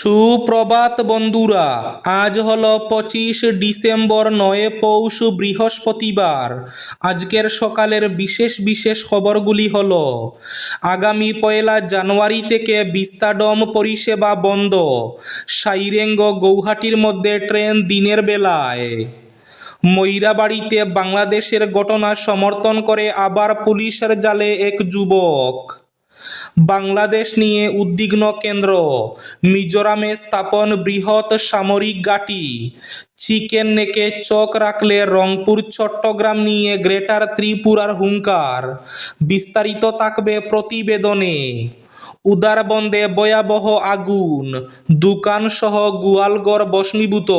সুপ্রভাত বন্ধুরা, আজ হল পঁচিশ ডিসেম্বর নয় পৌষ বৃহস্পতিবার। আজকের সকালের বিশেষ বিশেষ খবরগুলি হল, আগামী পয়লা জানুয়ারি থেকে বিস্তাডম পরিষেবা বন্ধ, সাইরেঙ্গ গৌহাটির মধ্যে ট্রেন দিনের বেলায়। ময়রাবাড়িতে বাংলাদেশের ঘটনা সমর্থন করে আবার পুলিশের জালে এক যুবক। বাংলাদেশ নিয়ে উদ্বিগ্ন কেন্দ্র। মিজোরামে স্থাপন বৃহৎ সামরিক ঘাঁটি। চিকেন নেকে চোখ রাখলে রংপুর, চট্টগ্রাম নিয়ে গ্রেটার ত্রিপুরার হুঙ্কার। বিস্তারিত থাকবে প্রতিবেদনে। উদারবন্দে ভয়াবহ আগুন, দোকানসহ গোয়ালগড় ভস্মীভূত।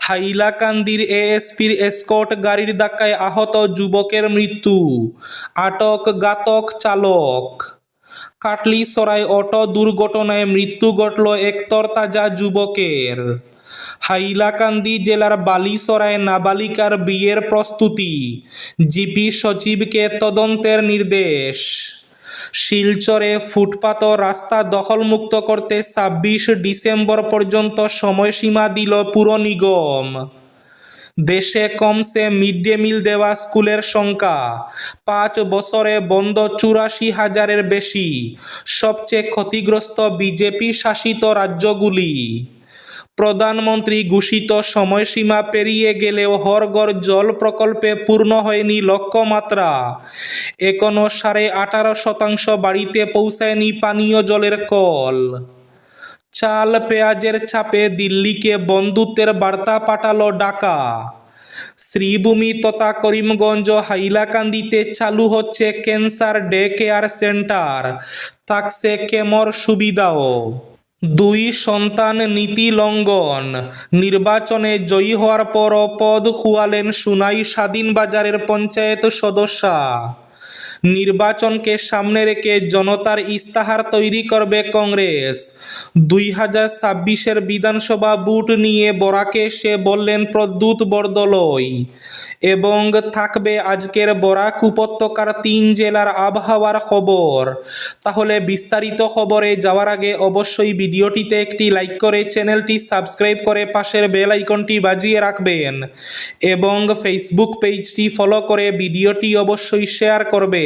হাইলাকান্দির এএসপির এসকর্ট গাড়ির ধাক্কায় আহত যুবকের মৃত্যু। আটক গাতক চালক। কাটলিসরাই অটো দুর্ঘটনায় মৃত্যু ঘটল এক তরতাজা যুবকের। হাইলাকান্দি জেলার বালিসরায় নাবালিকার বিয়ের প্রস্তুতি, জিপি সচিবকে তদন্তের নির্দেশ। শিলচরে ফুটপাত রাস্তা দখলমুক্ত করতে ছাব্বিশ ডিসেম্বর পর্যন্ত সময়সীমা দিল পুর নিগম দেশে কমছে মিড ডে মিল দেওয়া স্কুলের সংখ্যা পাঁচ বছরে বন্ধ চুরাশি হাজারের বেশি, সবচেয়ে ক্ষতিগ্রস্ত বিজেপি শাসিত রাজ্যগুলি। প্রধানমন্ত্রী ঘোষিত সময়সীমা পেরিয়ে গেলেও হরঘর জল প্রকল্পে পূর্ণ হয়নি লক্ষ্যমাত্রা। এখনও সাড়ে আঠারো শতাংশ বাড়িতে পৌঁছায়নি পানীয় জলের কল। চাল পেঁয়াজের ছাপে দিল্লিকে বন্ধুত্বের বার্তা পাঠালো ঢাকা। শ্রীভূমি তথা করিমগঞ্জ হাইলাকান্দিতে চালু হচ্ছে ক্যান্সার ডে কেয়ার সেন্টার। থাকছে কেমর সুবিধাও। দুই সন্তান নীতি লঙ্ঘন। নির্বাচনে জয়ী হওয়ার পর পদ খুয়ালেন সুনাই স্বাধীন বাজারের পঞ্চায়েত সদস্যা। নির্বাচনকে সামনে রেখে জনতার ইস্তাহার তৈরি করবে কংগ্রেস। দুই হাজার ছাব্বিশের বিধানসভা বুট নিয়ে বরাকে সে বললেন প্রদ্যুৎ বরদলই। এবং থাকবে আজকের বরাক উপত্যকার তিন জেলার আবহাওয়ার খবর। তাহলে বিস্তারিত খবরে যাওয়ার আগে অবশ্যই ভিডিওটিতে একটি লাইক করে চ্যানেলটি সাবস্ক্রাইব করে পাশের বেল আইকনটি বাজিয়ে রাখবেন। এবং ফেসবুক পেজটি ফলো করে ভিডিওটি অবশ্যই শেয়ার করবেন।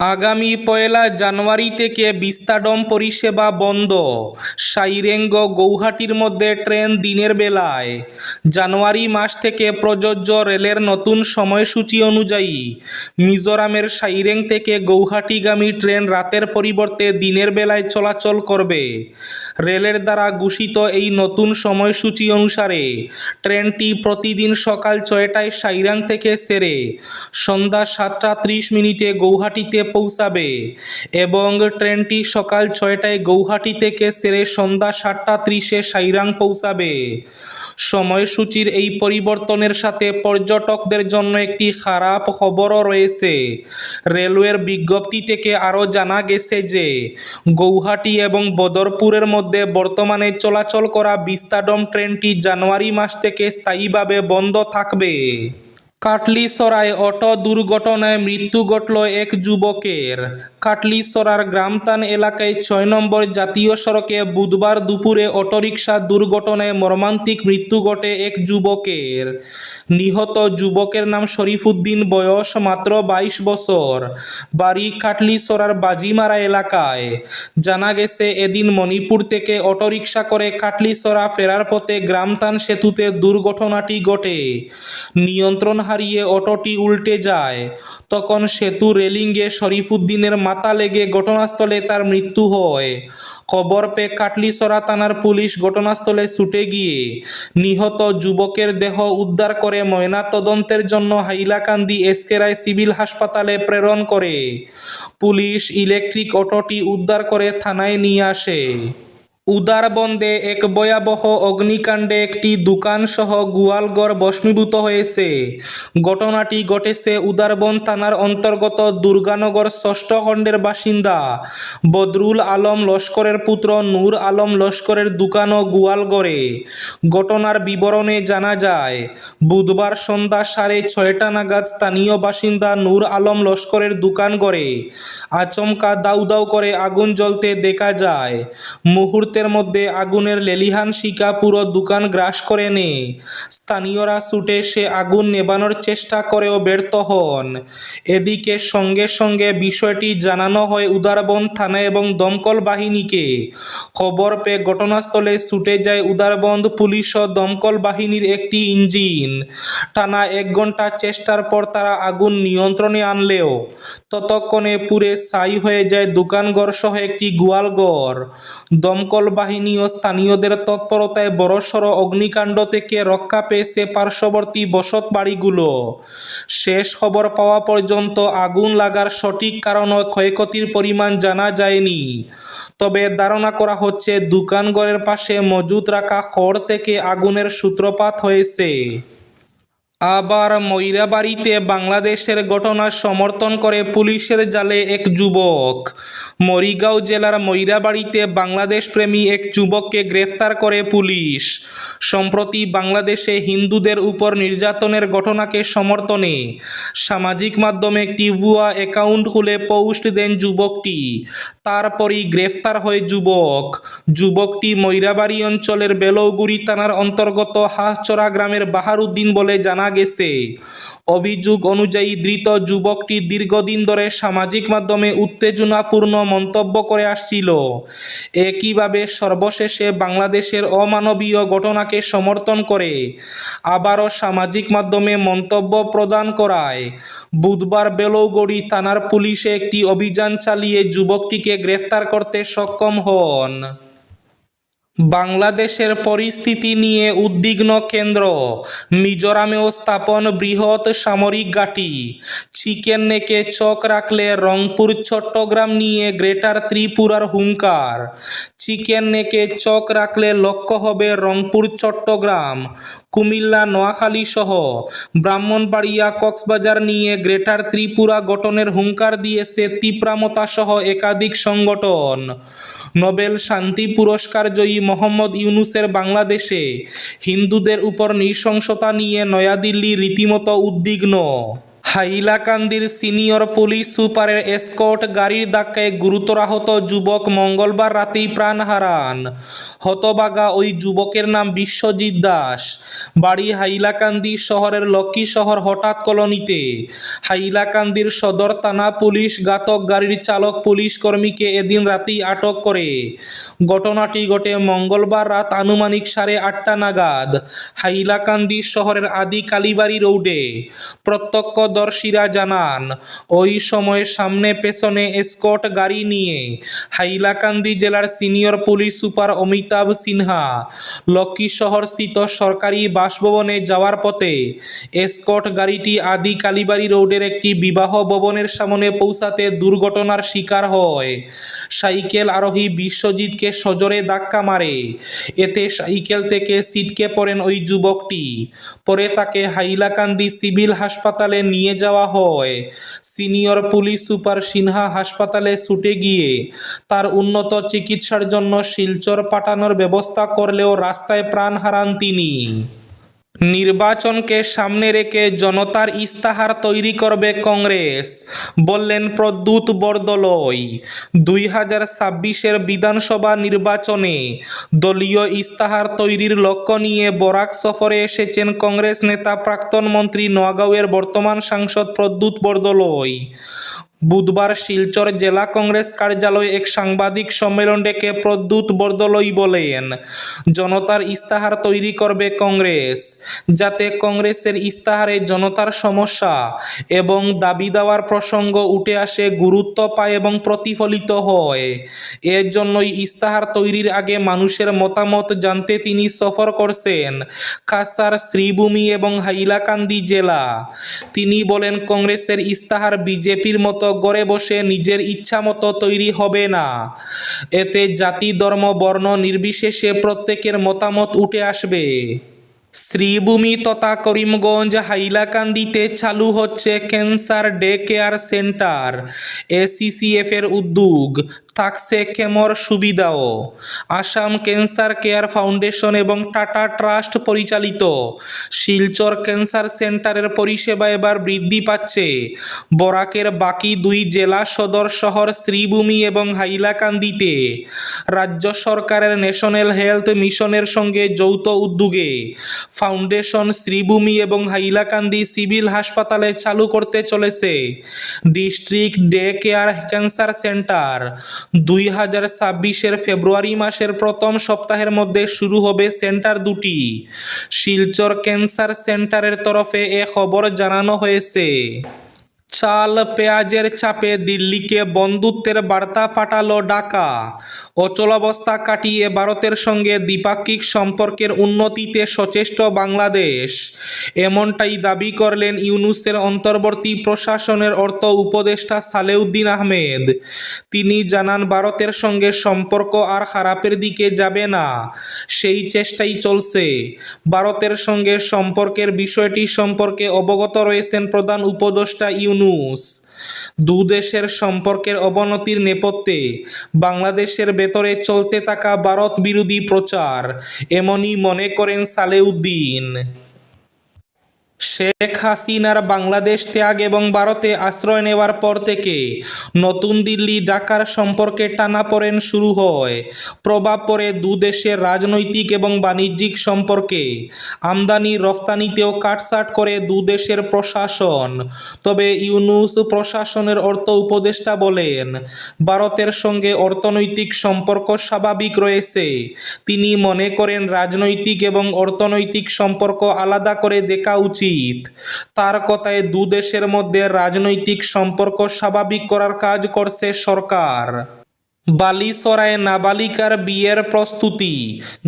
আগামী পয়লা জানুয়ারি থেকে বিস্তাডম পরিষেবা বন্ধ। সাইরেঙ্গ গৌহাটির মধ্যে ট্রেন দিনের বেলায়। জানুয়ারি মাস থেকে প্রযোজ্য রেলের নতুন সময়সূচি অনুযায়ী মিজোরামের সাইরেং থেকে গৌহাটিগামী ট্রেন রাতের পরিবর্তে দিনের বেলায় চলাচল করবে। রেলের দ্বারা ঘোষিত এই নতুন সময়সূচি অনুসারে ট্রেনটি প্রতিদিন সকাল ছয়টায় সাইরাং থেকে সেরে সন্ধ্যা সাতটা ত্রিশ মিনিটে গৌহাটিতে পৌঁছাবে। এবং ট্রেনটি সকাল ছয়টায় গৌহাটি থেকে সেরে সন্ধ্যা সাতটা ত্রিশে সাইরাং পৌঁছাবে। সময়সূচির এই পরিবর্তনের সাথে পর্যটকদের জন্য একটি খারাপ খবরও রয়েছে। রেলওয়ের বিজ্ঞপ্তি থেকে আরও জানা গেছে যে, গৌহাটি এবং বদরপুরের মধ্যে বর্তমানে চলাচল করা বিস্তাডম ট্রেনটি জানুয়ারি মাস থেকে স্থায়ীভাবে বন্ধ থাকবে। কাটলিসরায় অটো দুর্ঘটনায় মৃত্যু ঘটল এক যুবকের। কাটলিসরার গ্রামতান এলাকায় ছয় নম্বর জাতীয় সড়কে বুধবার দুপুরে অটোরিকশা দুর্ঘটনায় মর্মান্তিক মৃত্যু ঘটে এক যুবকের। নিহত যুবকের নাম শরীফুদ্দিন, বয়স মাত্র বাইশ বছর। বাড়ি কাটলিসরার বাজিমারা এলাকায়। জানা গেছে, এদিন মণিপুর থেকে অটোরিকশা করে কাটলিসরা ফেরার পথে গ্রামতান সেতুতে দুর্ঘটনাটি ঘটে। নিয়ন্ত্রণ হারিয়ে অটোটি উল্টে যায়। তখন সেতু রেলিংয়ে শরীফুদ্দিনের মাথা লেগে ঘটনাস্থলে তার মৃত্যু হয়। খবর পেয়ে কাটলিসরা থানার পুলিশ ঘটনাস্থলে ছুটে গিয়ে নিহত যুবকের দেহ উদ্ধার করে ময়নাতদন্তের জন্য হাইলাকান্দি এসকেরাই সিভিল হাসপাতালে প্রেরণ করে। পুলিশ ইলেকট্রিক অটোটি উদ্ধার করে থানায় নিয়ে আসে। উদারবন্দে এক ভয়াবহ অগ্নিকাণ্ডে একটি দোকানসহ গোয়ালঘর ভস্মীভূত হয়েছে। ঘটনাটি ঘটেছে উদারবন থানার অন্তর্গত দুর্গানগর ষষ্ঠ খণ্ডের বাসিন্দা বদরুল আলম লস্করের পুত্র নূর আলম লস্করের দোকান ও গোয়ালঘরে। ঘটনার বিবরণে জানা যায়, বুধবার সন্ধ্যা সাড়ে ছয়টা নাগাদ স্থানীয় বাসিন্দা নূর আলম লস্করের দোকান ঘরে আচমকা দাউ দাউ করে আগুন জ্বলতে দেখা যায়। মুহূর্তের মধ্যে আগুনের লেলিহান শিকা পুরো দোকান গ্রাস করে নেয় স্থানীয়রা ছুটে সে আগুন নেবানোর চেষ্টা করেও ব্যর্থ হন। এদিকে সঙ্গে সঙ্গে বিষয়টি জানানো হয় উদারবন থানা এবং দমকল বাহিনীকে। খবর পেয়ে ঘটনাস্থলে ছুটে যায় উদারবন্দ পুলিশ ও দমকল বাহিনীর একটি ইঞ্জিন। টানা এক ঘণ্টা চেষ্টার পর তারা আগুন নিয়ন্ত্রণে আনলেও ততক্ষণে পুরে ছাই হয়ে যায় দোকানঘর সহ একটি গোয়ালঘর। দমকল বাহিনী ও স্থানীয়দের তৎপরতায় বড়সড় অগ্নিকাণ্ড থেকে রক্ষা পেয়েছে পার্শ্ববর্তী বসত বাড়িগুলো। শেষ খবর পাওয়া পর্যন্ত আগুন লাগার সঠিক কারণ ও ক্ষয়ক্ষতির পরিমাণ জানা যায়নি। তবে ধারণা করা হচ্ছে, দোকানঘরের পাশে মজুত রাখা খড় থেকে আগুনের সূত্রপাত হয়েছে। আবার ময়রাবাড়িতে বাংলাদেশের ঘটনা সমর্থন করে পুলিশের জালে এক যুবক। মরিগাঁও জেলার ময়রাবাড়িতে বাংলাদেশ প্রেমী এক যুবককে গ্রেফতার করে পুলিশ। সম্প্রতি বাংলাদেশে হিন্দুদের উপর নির্যাতনের ঘটনাকে সমর্থনে সামাজিক মাধ্যমে একটি ভুয়া অ্যাকাউন্ট খুলে পোস্ট দেন যুবকটি। তারপরই গ্রেফতার হয় যুবক। যুবকটি ময়রাবাড়ি অঞ্চলের বেলৌগুড়ি থানার অন্তর্গত হাঁচরা গ্রামের বাহারুদ্দিন বলে জানা গেছে। অভিযোগ অনুযায়ী ধৃত যুবকটি দীর্ঘদিন ধরে সামাজিক মাধ্যমে উত্তেজনাপূর্ণ মন্তব্য করে আসছিল। একইভাবে সর্বশেষে বাংলাদেশের অমানবীয় ঘটনাকে সমর্থন করে আবারও সামাজিক মাধ্যমে মন্তব্য প্রদান করায়। বুধবার বেলৌগড়ি থানার পুলিশে একটি অভিযান চালিয়ে যুবকটিকে গ্রেফতার করতে সক্ষম হন। বাংলাদেশের পরিস্থিতি নিয়ে উদ্বিগ্ন কেন্দ্র মিজোরামেও স্থাপন বৃহৎ সামরিক ঘাঁটি। চিকেন নেকে চোখ রাখলে রংপুর, চট্টগ্রাম নিয়ে গ্রেটার ত্রিপুরার হুঙ্কার। চিকেন নেকে চোখ রাখলে লক্ষ্য হবে রংপুর, চট্টগ্রাম। কুমিল্লা, নোয়াখালী সহ ব্রাহ্মণবাড়িয়া, কক্সবাজার নিয়ে গ্রেটার ত্রিপুরা গঠনের হুঙ্কার দিয়েছে তিপ্রামতা সহ একাধিক সংগঠন। নোবেল শান্তি পুরস্কার জয়ী মোহাম্মদ ইউনুসের বাংলাদেশে হিন্দুদের উপর নৃশংসতা নিয়ে নয়াদিল্লি রীতিমতো উদ্বিগ্ন। হাইলাকান্দির সিনিয়র পুলিশ সুপারের এসকর্ট গাড়ির ধাক্কায় গুরুতর আহত যুবক মঙ্গলবার রাতেই প্রাণ হারান। হতবাগা ওই যুবকের নাম বিশ্বজিৎ দাস। বাড়ি হাইলাকান্দি শহরের লক্ষ্মী শহর হঠাৎ কলোনিতে। হাইলাকান্দির সদর থানা পুলিশ ঘাতক গাড়ির চালক পুলিশ কর্মীকে এদিন রাতেই আটক করে। ঘটনাটি ঘটে মঙ্গলবার রাত আনুমানিক সাড়ে আটটা নাগাদ হাইলাকান্দি শহরের আদি কালীবাড়ি রোডে। প্রত্যক্ষদর্শীরা জানান, ওই সময় সামনে পেছনে স্কট গাড়ি নিয়ে হাইলাকান্দি জেলার senior police super Amitabh Sinha Lakshmi শহর স্থিত সরকারি বাসভবনে যাওয়ার পথে এসকর্ট গাড়িটি আদি কালীবাড়ি রোডের একটি বিবাহ ভবনের সামনে পৌঁছাতে দুর্ঘটনার শিকার হয়। সাইকেল আরোহী বিশ্বজিৎকে সজোরে ধাক্কা মারে। এতে সাইকেল থেকে সিটকে পড়েন ওই যুবকটি। পরে তাকে হাইলাকান্দি সিভিল হাসপাতালে নিয়ে যাওয়া হয়। সিনিয়র পুলিশ সুপার সিনহা হাসপাতালে ছুটে গিয়ে তার উন্নত চিকিৎসার জন্য শিলচর পাঠানোর ব্যবস্থা করলেও রাস্তায় প্রাণ হারান তিনি। নির্বাচনকে সামনে রেখে জনতার ইস্তাহার তৈরি করবে কংগ্রেস। বললেন প্রদ্যুৎ বরদলই। দুই হাজার ছাব্বিশের বিধানসভা নির্বাচনে দলীয় ইস্তাহার তৈরির লক্ষ্য নিয়ে বরাক সফরে এসেছেন কংগ্রেস নেতা প্রাক্তন মন্ত্রী নোয়াগাঁওয়ের বর্তমান সাংসদ প্রদ্যুৎ বরদলই। বুধবার শিলচর জেলা কংগ্রেস কার্যালয়ে এক সাংবাদিক সম্মেলন ডেকে প্রদ্যুৎ বরদলই বলেন, জনতার ইস্তাহার তৈরি করবে কংগ্রেস। যাতে কংগ্রেসের ইস্তাহারে জনতার সমস্যা এবং দাবি দেওয়ার প্রসঙ্গ উঠে আসে, গুরুত্ব পায় এবং প্রতিফলিত হয়। এর জন্যই ইস্তাহার তৈরির আগে মানুষের মতামত জানতে তিনি সফর করছেন কাসার শ্রীভূমি এবং হাইলাকান্দি জেলা। তিনি বলেন, কংগ্রেসের ইস্তাহার বিজেপির মতো মতো গড়ে বসে নিজের ইচ্ছা মতো তৈরি হবে না। এতে জাতি, ধর্ম, বর্ণ নির্বিশেষে প্রত্যেকের মতামত উঠে আসবে। শ্রীভূমি তথা করিমগঞ্জ হাইলাকান্দিতে চালু হচ্ছে cancer day care centre, ACCF এর উদ্যোগ। থাকছে কেমর সুবিধাও। আসাম ক্যান্সার কেয়ার ফাউন্ডেশন এবং টাটা ট্রাস্ট পরিচালিত। শিলচর ক্যান্সার সেন্টারের পরিষেবা এবার বৃদ্ধি পাচ্ছে। বরাকের বাকি দুই জেলা সদর শহর শ্রীভূমি এবং হাইলাকান্দিতে। রাজ্য সরকারের ন্যাশনাল হেলথ মিশনের সঙ্গে যৌথ উদ্যোগে ফাউন্ডেশন শ্রীভূমি এবং হাইলাকান্দি সিভিল হাসপাতালে চালু করতে চলেছে। District day care cancer centre. দুই হাজার ছাব্বিশের ফেব্রুয়ারি মাসের প্রথম সপ্তাহের মধ্যে শুরু হবে সেন্টার দুটি। শিলচর ক্যান্সার সেন্টারের তরফে এ খবর জানানো হয়েছে। চাল পেঁয়াজের চাপে দিল্লিকে বন্ধুত্বের বার্তা পাঠালো ঢাকা। অচলাবস্থা কাটিয়ে ভারতের সঙ্গে দ্বিপাক্ষিক সম্পর্কের উন্নতিতে সচেষ্ট বাংলাদেশ। এমনটাই দাবি করলেন ইউনুসের অন্তর্বর্তী প্রশাসনের অর্থ উপদেষ্টা সালেউদ্দিন আহমেদ। তিনি জানান, ভারতের সঙ্গে সম্পর্ক আর খারাপের দিকে যাবে না। সেই চেষ্টাই চলছে। ভারতের সঙ্গে সম্পর্কের বিষয়টি সম্পর্কে অবগত রয়েছেন প্রধান উপদেষ্টা ইউনুস। দু দেশের সম্পর্কের অবনতির নেপথ্যে বাংলাদেশের ভেতরে চলতে থাকা ভারত বিরোধী প্রচার, এমনই মনে করেন সালেউদ্দিন। শেখ হাসিনার বাংলাদেশ ত্যাগ এবং ভারতে আশ্রয় নেওয়ার পর থেকে নতুন দিল্লি ঢাকার সম্পর্কে টানাপোড়েন শুরু হয়। প্রভাব পড়ে দুদেশের রাজনৈতিক এবং বাণিজ্যিক সম্পর্কে। আমদানি, রফতানিতেও কাটসাট করে দুদেশের প্রশাসন। তবে ইউনুস প্রশাসনের অর্থ উপদেষ্টা বলেন, ভারতের সঙ্গে অর্থনৈতিক সম্পর্ক স্বাভাবিক রয়েছে। তিনি মনে করেন, রাজনৈতিক এবং অর্থনৈতিক সম্পর্ক আলাদা করে দেখা উচিত। তার কথায় দু দেশের মধ্যে রাজনৈতিক সম্পর্ক স্বাভাবিক করার কাজ করছে সরকার। বালিসরায় নাবালিকার বিয়ের প্রস্তুতি।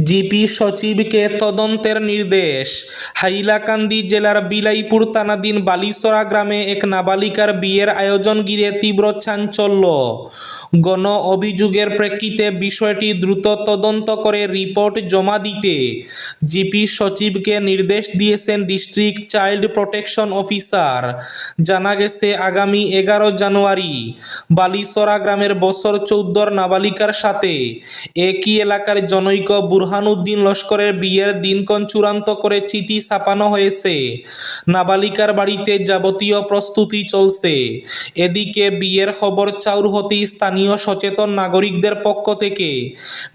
জিপি সচিবকে তদন্তের নির্দেশ। হাইলাকান্দি জেলার বিলাইপুর থানাধীন বালিসরা গ্রামে এক নাবালিকার বিয়ের আয়োজন ঘিরে তীব্র চাঞ্চল্য। গণ অভিযোগের প্রেক্ষিতে বিষয়টি দ্রুত তদন্ত করে রিপোর্ট জমা দিতে জিপি সচিবকে নির্দেশ দিয়েছেন ডিস্ট্রিক্ট চাইল্ড প্রোটেকশন অফিসার। জানা গেছে, আগামী এগারো জানুয়ারি বালিসরা গ্রামের বছর চৌদ্দর নাবালিকার সাথে। একই এলাকার জনৈক বুরহানুদ্দিন লস্করের বিয়ের দিনক্ষণ চূড়ান্ত করে চিঠি ছাপানো হয়েছে। নাবালিকার বাড়িতে যাবতীয় প্রস্তুতি চলছে। এদিকে বিয়ের খবর চাউর হতেই স্থানীয় সচেতন নাগরিকদের পক্ষ থেকে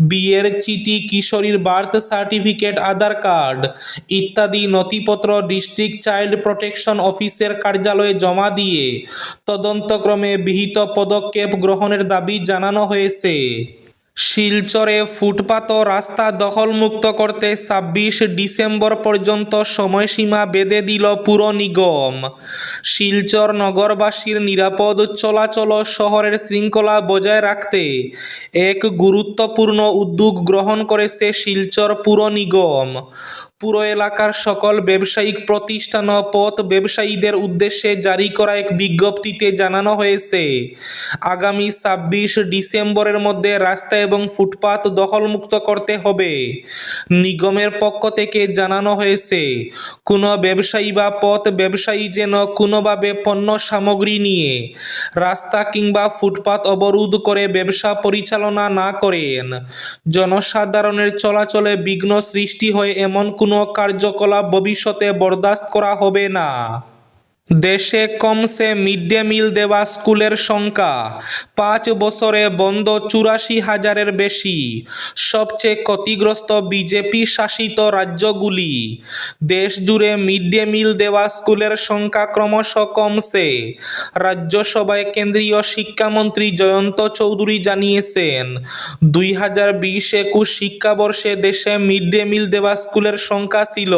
বিয়ের চিঠি, কিশোরীর বার্থ সার্টিফিকেট, আধার কার্ড ইত্যাদি নথিপত্র, ডিস্ট্রিক্ট চাইল্ড প্রোটেকশন অফিসের কার্যালয়ে জমা দিয়ে তদন্তক্রমে বিহিত পদক্ষেপ গ্রহণের দাবি জানানো হয়েছে। শিলচরে ফুটপাত ও রাস্তা দখলমুক্ত করতে ছাব্বিশ ডিসেম্বর পর্যন্ত সময়সীমা বেঁধে দিল পুর নিগম। শিলচর নগরবাসীর নিরাপদ চলাচল শহরের শৃঙ্খলা বজায় রাখতে এক গুরুত্বপূর্ণ উদ্যোগ গ্রহণ করেছে শিলচর পুর নিগম। পুর এলাকার সকল ব্যবসায়িক প্রতিষ্ঠান ও পথ ব্যবসায়ীদের উদ্দেশ্যে জারি করা এক বিজ্ঞপ্তিতে জানানো হয়েছে। আগামী ছাব্বিশ ডিসেম্বরের মধ্যে রাস্তা এবং ফুটপাত দখলমুক্ত করতে হবে। নিগমের পক্ষ থেকে জানানো হয়েছে, কোনো ব্যবসায়ী বা পথ ব্যবসায়ী যেন কোনোভাবে পণ্য সামগ্রী নিয়ে রাস্তা কিংবা ফুটপাত অবরোধ করে ব্যবসা পরিচালনা না করেন। জনসাধারণের চলাচলে বিঘ্ন সৃষ্টি হয় এমন কোনো কার্যকলাপ ভবিষ্যতে বরদাস্ত করা হবে না। দেশে কমছে মিড ডে মিল দেওয়া স্কুলের সংখ্যা পাঁচ বছরে বন্ধ চুরাশি হাজারের বেশি। সবচেয়ে ক্ষতিগ্রস্ত বিজেপি শাসিত রাজ্যগুলি। দেশ জুড়ে মিড ডে মিল দেওয়া স্কুলের সংখ্যা ক্রমশ কমছে। রাজ্যসভায় কেন্দ্রীয় শিক্ষামন্ত্রী জয়ন্ত চৌধুরী জানিয়েছেন, দুই হাজার বিশ একুশ শিক্ষাবর্ষে দেশে মিড ডে মিল দেওয়া স্কুলের সংখ্যা ছিল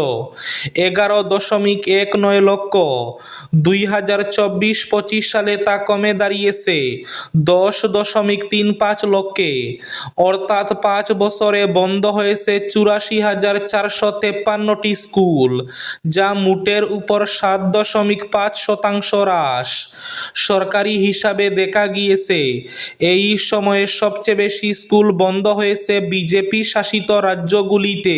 এগারো দশমিক এক নয় লক্ষ। দুই হাজার চব্বিশ পঁচিশ সালে তা কমে দাঁড়িয়েছে। দশ দশমিক তিন পাঁচ লক্ষে। অর্থাৎ পাঁচ বছরে বন্ধ হয়েছে চুরাশি হাজার চারশো তেপ্পান্নটি স্কুল, যা মোটের উপর সাত দশমিক পাঁচ শতাংশ হ্রাস। সরকারি হিসাবে দেখা গিয়েছে, এই সময়ে সবচেয়ে বেশি স্কুল বন্ধ হয়েছে বিজেপি শাসিত রাজ্যগুলিতে।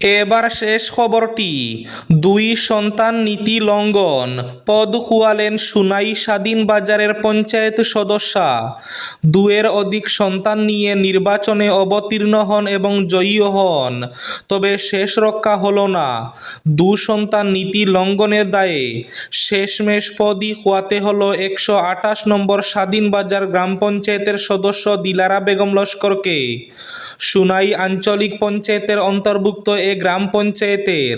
এবার শেষ খবরটি। দুই সন্তান নীতি লঙ্ঘন। পদ খুয়ালেন সুনাই স্বাধীন বাজারের পঞ্চায়েত সদস্যা। দুয়ের অধিক সন্তান নিয়ে নির্বাচনে অবতীর্ণ হন এবং জয়ীও হন। তবে শেষ রক্ষা হলো না। দু সন্তান নীতি লঙ্ঘনের দায়ে শেষমেশ পদই খোয়াতে হলো একশো আঠাশ নম্বর স্বাধীন বাজার গ্রাম পঞ্চায়েতের সদস্য দিলারা বেগম লস্করকে। সুনাই আঞ্চলিক পঞ্চায়েতের অন্তর্ভুক্ত এ গ্রাম পঞ্চায়েতের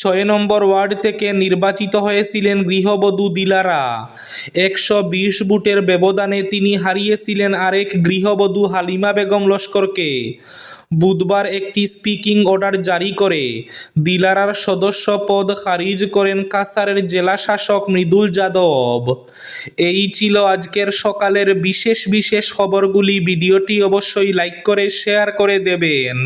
ছয় নম্বর ওয়ার্ড থেকে নির্বাচিত হয়েছিলেন গৃহবধূ দিলারা। একশো বিশ বুটের ব্যবধানে তিনি হারিয়েছিলেন আরেক গৃহবধূ হালিমা বেগম লস্করকে। বুধবার একটি স্পিকিং অর্ডার জারি করে দিলারার সদস্য পদ খারিজ করেন কাসারের জেলা শাসক মৃদুল যাদব। এই ছিল আজকের সকালের বিশেষ বিশেষ খবরগুলি। ভিডিওটি অবশ্যই লাইক করে, শেয়ার করে দেবেন।